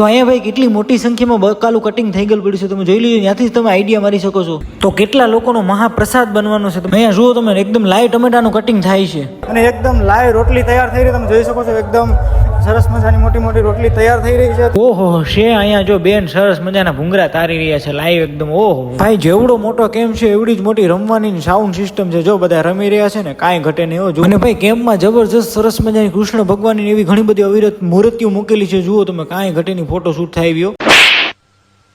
તો અહીંયા ભાઈ કેટલી મોટી સંખ્યામાં બકાલું કટિંગ થઈ ગયેલું પડ્યું છે. તમે જોઈ લીધું, ત્યાંથી તમે આઈડિયા મારી શકો છો. તો કેટલા લોકોનો મહાપ્રસાદ બનવાનો છે? અહીંયા જુઓ, તમે એકદમ લાઈવ ટમેટાનું કટિંગ થાય છે. અને એકદમ લાઈવ રોટલી તૈયાર થઈ રહી, તમે જોઈ શકો છો, એકદમ સરસ મજાની મોટી મોટી રોટલી તૈયાર થઈ રહી છે. ઓહો છે અહીંયા જો બેન સરસ મજાના ભૂંગરા તારી રહ્યા છે લાઈવ એકદમ ઓહો. ભાઈ જેવડો મોટો કેમ્પ છે એવડી જ મોટી રમવાની સાઉન્ડ સિસ્ટમ છે. જો બધા રમી રહ્યા છે ને કાંઈ ઘટે નહીં જો અને ભાઈ કેમ્પમાં જબરજસ્ત સરસ મજાની કૃષ્ણ ભગવાનની એવી ઘણી બધી અવિરત મૂર્તિઓ મૂકેલી છે જુઓ તમે કાંઈ ઘટેની ફોટો શૂટ થાય આવ્યો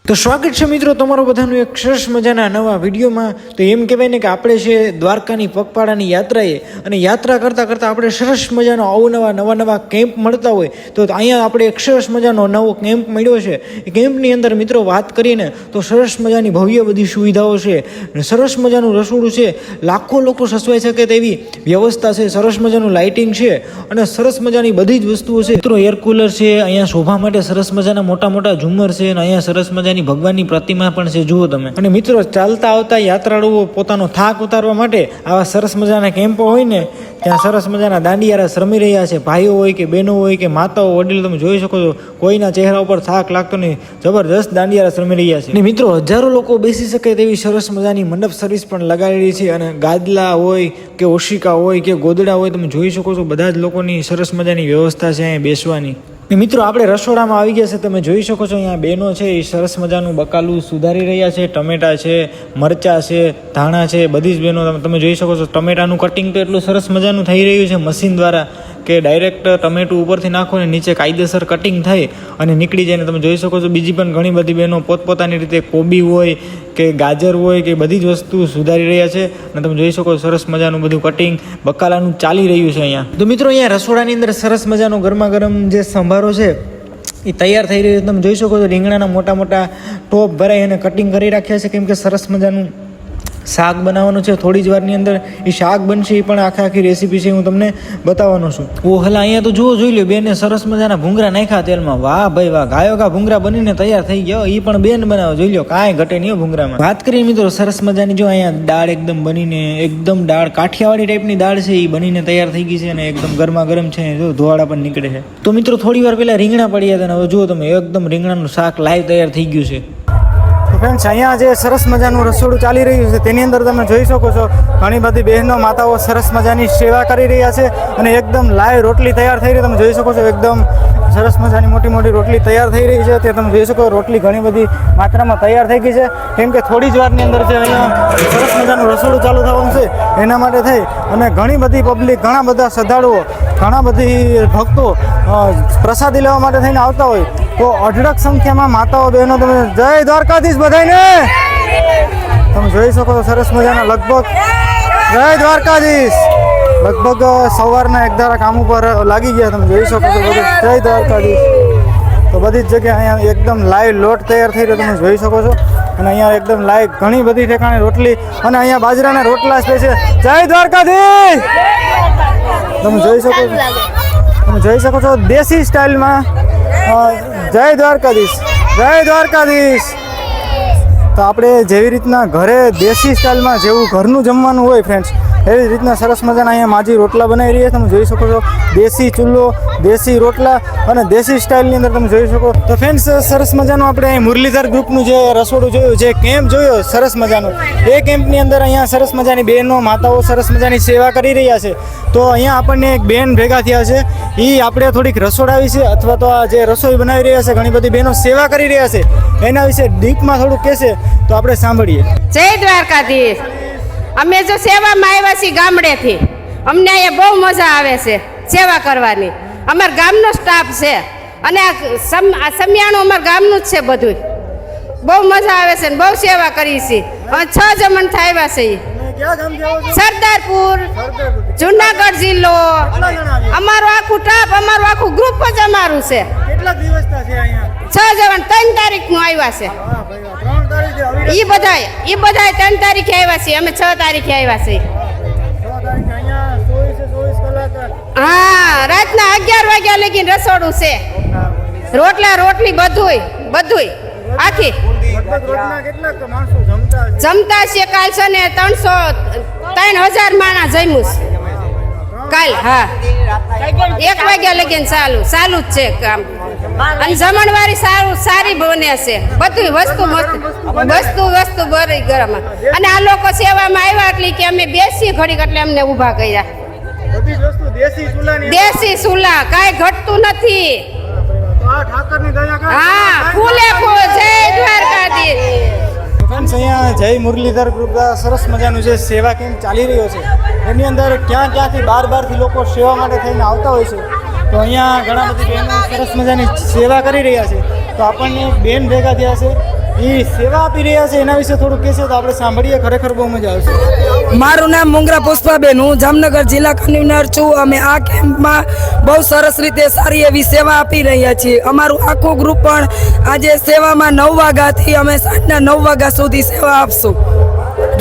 તો સ્વાગત છે મિત્રો તમારો બધાનું એક સરસ મજાના નવા વિડીયોમાં. તો એમ કહેવાય ને કે આપણે છે દ્વારકાની પગપાળાની યાત્રાએ અને યાત્રા કરતાં કરતાં આપણે સરસ મજાનો અવનવા નવા નવા કેમ્પ મળતા હોય. તો અહીંયા આપણે એક સરસ મજાનો નવો કેમ્પ મળ્યો છે. એ કેમ્પની અંદર મિત્રો વાત કરીને તો સરસ મજાની ભવ્ય બધી સુવિધાઓ છે. સરસ મજાનું રસોડું છે. લાખો લોકો સસવાઈ શકે તેવી વ્યવસ્થા છે. સરસ મજાનું લાઇટિંગ છે. અને સરસ મજાની બધી જ વસ્તુઓ છે. મિત્રો, એર કુલર છે. અહીંયા શોભા માટે સરસ મજાના મોટા મોટા ઝુમર છે. અને અહીંયા સરસ મજાની ભગવાનની પ્રતિમા પણ છે, જુઓ તમે. અને મિત્રો, ચાલતા આવતા યાત્રાળુઓ પોતાનો થાક ઉતારવા માટે આવા સરસ મજાના કેમ્પો હોય ને, ત્યાં સરસ મજાના દાંડિયારા શ્રમી રહ્યા છે. ભાઈઓ હોય કે બહેનો હોય કે માતાઓ, વડીલો, તમે જોઈ શકો છો, કોઈના ચહેરા ઉપર થાક લાગતો નહીં. જબરદસ્ત દાંડિયારા શ્રમી રહ્યા છે. અને મિત્રો, હજારો લોકો બેસી શકે તેવી સરસ મજાની મંડપ સર્વિસ પણ લગાડેલી છે. અને ગાદલા હોય કે ઓશિકા હોય કે ગોદડા હોય, તમે જોઈ શકો છો, બધા જ લોકોની સરસ મજાની વ્યવસ્થા છે અહીંયા બેસવાની. મિત્રો, આપણે રસોડામાં આવી ગયા છે. તમે જોઈ શકો છો, અહીંયા બેનો છે, એ સરસ મજાનું બકાલું સુધારી રહ્યા છે. ટમેટા છે, મરચા છે, ધાણા છે, બધી જ બહેનો તમે જોઈ શકો છો. ટમેટાનું કટિંગ તો એટલું સરસ મજાનું થઈ રહ્યું છે, મશીન દ્વારા. કે ડાયરેક્ટ ટમેટું ઉપરથી નાખો ને નીચે કાયદેસર કટિંગ થાય અને નીકળી જાય ને તમે જોઈ શકો છો બીજી પણ ઘણી બધી બહેનો પોતપોતાની રીતે કોબી હોય કે ગાજર હોય કે બધી જ વસ્તુ સુધારી રહ્યા છે અને તમે જોઈ શકો સરસ મજાનું બધું કટિંગ બકાલાનું ચાલી રહ્યું છે અહીંયા. તો મિત્રો અહીંયા રસોડાની અંદર સરસ મજાનો ગરમા ગરમ જે સંભારો છે, એ તૈયાર થઈ રહ્યું છે. તમે જોઈ શકો છો રીંગણાના મોટા મોટા ટોપ ભરાઈ અને કટિંગ કરી રાખ્યા છે. કેમ કે સરસ મજાનું શાક બનાવવાનું છે, થોડી જ વારની અંદર એ શાક બનશે એ પણ આખા આખી રેસીપી છે, હું તમને બતાવવાનો છું. ઓહલા હલા અહીંયા તો જુઓ, જોઈ લો, બેને સરસ મજાના ભૂંગરા નાખ્યા તેલમાં. વાહ ભાઈ વાહ, ગાયો ગા ભૂંગરા બનીને તૈયાર થઈ ગયો. એ પણ બેન બનાવો, જોઈ લો, કાંઈ ઘટે નહીં ભૂંગરામાં. વાત કરીએ મિત્રો, સરસ મજાની જો અહીંયા દાળ એકદમ બનીને, એકદમ દાળ કાઠિયાવાડી ટાઈપની દાળ છે એ બનીને તૈયાર થઈ ગઈ છે અને એકદમ ગરમા ગરમ છે, જો ધોવાડા પણ નીકળે છે. તો મિત્રો થોડી વાર પહેલાં રીંગણા પડ્યા હતા અને હવે જુઓ તમે, એકદમ રીંગણાનું શાક લાઈવ તૈયાર થઈ ગયું છે. ફ્રેન્ડ્સ અહીંયા જે સરસ મજાનું રસોડું ચાલી રહ્યું છે, તેની અંદર તમે જોઈ શકો છો, ઘણી બધી બહેનો, માતાઓ સરસ મજાની સેવા કરી રહ્યા છે અને એકદમ લાઈવ રોટલી તૈયાર થઈ રહી તમે જોઈ શકો છો, એકદમ સરસ મજાની મોટી મોટી રોટલી તૈયાર થઈ રહી છે. તે તમે જોઈ શકો રોટલી ઘણી બધી માત્રામાં તૈયાર થઈ ગઈ છે. કેમ કે થોડી જ વારની અંદર જે અહીંયા સરસ મજાનું રસોડું ચાલુ થવાનું છે. એના માટે થઈ અને ઘણી બધી પબ્લિક ઘણા બધા શ્રદ્ધાળુઓ, ઘણા બધી ભક્તો પ્રસાદી લેવા માટે થઈને આવતા હોય. તો અઢળક સંખ્યામાં માતાઓ, બહેનો, તમે જય દ્વારકાધીશ બધાને તમે જોઈ શકો સરસ મજાના લગભગ જય દ્વારકાધીશ! લગભગ સવારના એક ધારા કામ ઉપર લાગી ગયા તમે જોઈ શકો છો બધું. જય દ્વારકાધીશ. તો બધી જ જગ્યાએ અહીંયા એકદમ લાઈવ લોટ તૈયાર થઈ રહ્યો તમે જોઈ શકો છો. અને અહીંયા એકદમ લાઈવ ઘણી બધી ઠેકાણે રોટલી અને અહીંયા બાજરાના રોટલા સ્પેશિયલ જય દ્વારકાધીશ! તમે જોઈ શકો છો. તમે જોઈ શકો છો દેશી સ્ટાઇલમાં જય દ્વારકાધીશ જય દ્વારકાધીશ. તો આપણે જેવી રીતના ઘરે દેશી સ્ટાઇલમાં જેવું ઘરનું જમવાનું હોય ફ્રેન્ડ્સ એવી રીતના સરસ મજાના અહીંયા માજી રોટલા બનાવી રહ્યા છે. તમે જોઈ શકો છો, દેશી ચૂલો, દેશી રોટલા અને દેશી સ્ટાઇલની અંદર તમે જોઈ શકો. તો ફ્રેન્ડ્સ સરસ મજાનું આપણે અહીં મુરલીધર ગ્રુપનું જે રસોડું જોયું, જે કેમ્પ જોયો, સરસ મજાનું. એ કેમ્પની અંદર અહીંયા સરસ મજાની બહેનો, માતાઓ સરસ મજાની સેવા કરી રહ્યા છે. તો અહીંયા આપણને એક બેન ભેગા થયા છે. એ આપણે થોડીક રસોડા વિશે અથવા તો આ જે રસોઈ બનાવી રહ્યા છે, ઘણી બધી બહેનો સેવા કરી રહ્યા છે. એના વિશે ડીપમાં થોડુંક કહેશે, તો આપણે સાંભળીએ. જય દ્વારકાધીશ. અમે જો સેવામાં આવ્યા છીએ ગામડેથી અમને અહીંયા બહુ મજા આવે છે સેવા કરવાની. અમાર ગામનો સ્ટાફ છે અને આ સમ આ સમિયાણું અમાર ગામનું જ છે બધું બહુ મજા આવે છે ને બહુ સેવા કરી છે અમે છ જમણ થાય છે. સરદારપુર જુનાગઢ જિલ્લો. અમારું આખું ટાપ અમારું આખું ગ્રુપ જ અમારું છે. છ જમણ ત્રણ તારીખનું આવ્યા છે. ઈ બધાય ઈ બધાય ત્રણ તારીખે આવ્યા છીએ અમે છ તારીખે આવ્યા છીએ હા, રાતના અગિયાર વાગ્યા લગી રસોડું છે. રોટલા, રોટલી બધુંય બધુંય. આખી. જમતા છે કાલ છે ને ત્રણસો, ત્રણ હજાર માણા જમ્યું છે. કાલ હા. એક વાગ્યા લગીને ચાલુ ચાલુ જ છે કામ. અને જમણવારી સારું સારી બને છે. બધું વસ્તુ મસ્ત વસ્તુ વસ્તુ બરી ગરમ. અને આ લોકો સેવામાં આવ્યા એટલે કે અમે બેસી ઘડીક એટલે અમને ઊભા કર્યા. દેશી સુલા કાંઈ ઘટતું નથી. હા ફૂલે ફૂલ. મુરલીધર ગ્રુપ સરસ મજાનું જે સેવા કેમ્પ ચાલી રહ્યો છે, એની અંદર ક્યાં ક્યાંથી બાર બારથી લોકો સેવા માટે થઈને આવતા હોય છે, તો અહીંયા ઘણા બધી બહેનો સરસ મજાની સેવા કરી રહ્યા છે, તો આપણને બેન ભેગા થયા છે એ સેવા આપી રહ્યા છે એના વિશે થોડું કહેશે તો આપણે સાંભળીએ ખરેખર બહુ મજા આવશે. મારું નામ મુંગરા પુષ્પાબેન હું જામનગર જિલ્લા કન્વીનર છું. અમે આ કેમ્પમાં બહુ સરસ રીતે સારી એવી સેવા આપી રહ્યા છીએ. અમારું આખું ગ્રુપ પણ આજે સેવામાં નવ વાગ્યાથી અમે સાંજના નવ વાગ્યા સુધી સેવા આપશું.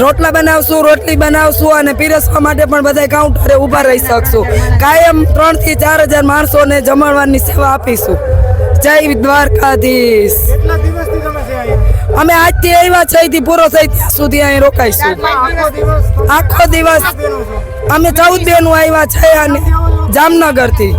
રોટલા બનાવશું રોટલી બનાવશું અને પીરસવા માટે પણ બધા કાઉન્ટરે ઊભા રહી શકશું. કાયમ ત્રણથી ચાર હજાર માણસોને જમાડવાની સેવા આપીશું. જય દ્વારકાધીશ. કેટલા દિવસથી અમે આજથી આવ્યા છે પૂરો થઈ ત્યાં સુધી અહીં રોકાઈશું. આખો દિવસ અમે ચૌદ બેનું આવ્યા છે અને જામનગરથી.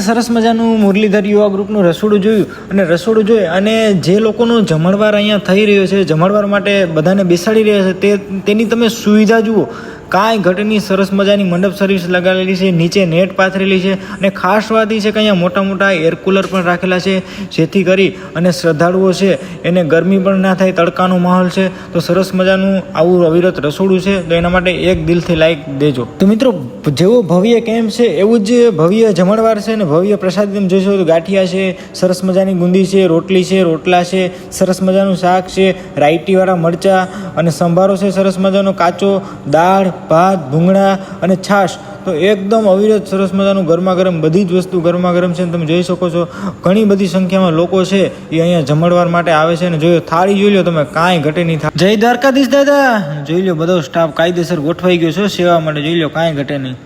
સરસ મજાનું મુરલીધર યુવા ગ્રુપનું રસોડું જોયું અને રસોડું જોઈ અને જે લોકોનો જમણવાર અહીંયા થઈ રહ્યો છે, જમણવાર માટે બધાને બેસાડી રહ્યા છે, તે તેની તમે સુવિધા જુઓ. કાંઈ ઘટની સરસ મજાની મંડપ સર્વિસ લગાવેલી છે, નીચે નેટ પાથરેલી છે અને ખાસ વાત એ છે કે અહીંયા મોટા મોટા એર કુલર પણ રાખેલા છે, જેથી કરી અને શ્રદ્ધાળુઓ છે, એને ગરમી પણ ના થાય, તડકાનો માહોલ છે, તો સરસ મજાનું આવું અવિરત રસોડું છે, તો એના માટે એક દિલથી લાઈક દેજો. તો મિત્રો, જેવો ભવ્ય કેમ્પ છે, એવું જ ભવ્ય જમણવાર છે ને ભવ્ય પ્રસાદ તમે જોશો તો ગાંઠિયા છે, સરસ મજાની ગુંદી છે, રોટલી છે, રોટલા છે, સરસ મજાનું શાક છે રાઈટીવાળા મરચાં અને સંભારો છે, સરસ મજાનો કાચો, દાળ ભાત, ભૂંગળા અને છાશ. તો એકદમ અવિરત સરસ મજાનું ગરમા ગરમ બધી જ વસ્તુ ગરમા ગરમ છે તમે જોઈ શકો છો. ઘણી બધી સંખ્યામાં લોકો છે, એ અહીંયા જમણવાર માટે આવે છે અને જોયો થાળી જોઈ લો, તમે કાંઈ ઘટે નહીં થાય જય દ્વારકાધીશ દાદા. જોઈ લો, બધો સ્ટાફ કાયદેસર ગોઠવાઈ ગયો છે, સેવા માટે જોઈ લો, કાંઈ ઘટે નહીં.